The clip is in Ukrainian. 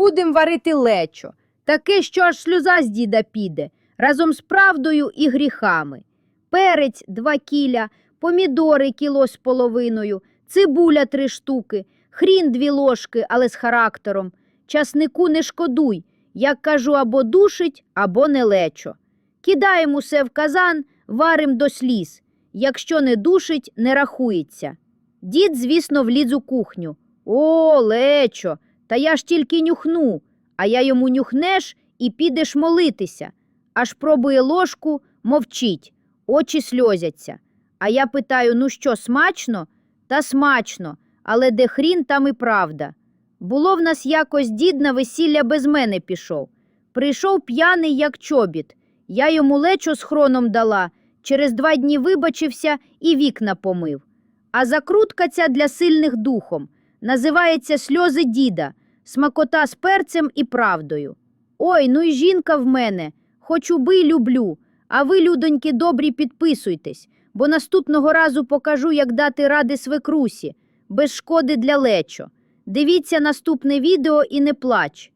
Будем варити лечо, таке, що аж сльоза з діда піде, разом з правдою і гріхами. Перець два кіля, помідори кіло з половиною, цибуля три штуки, хрін дві ложки, але з характером. Часнику не шкодуй, як кажу, або душить, або не лечо. Кидаємо усе в казан, варим до сліз. Якщо не душить, не рахується. Дід, звісно, вліз у кухню. О, лечо, та я ж тільки нюхну, а я йому нюхнеш і підеш молитися. Аж пробує ложку, мовчить, очі сльозяться. А я питаю: ну що, смачно? Та смачно, але де хрін, там і правда. Було в нас якось дід на весілля без мене пішов. Прийшов п'яний, як чобіт. Я йому лечо з хроном дала, через два дні вибачився і вікна помив. А закрутка ця для сильних духом називається сльози діда, смакота з перцем і правдою. Ой, ну й жінка в мене, хоч убий люблю. А ви, людоньки, добрі, підписуйтесь, бо наступного разу покажу, як дати ради свекрусі, без шкоди для лечо. Дивіться наступне відео і не плач.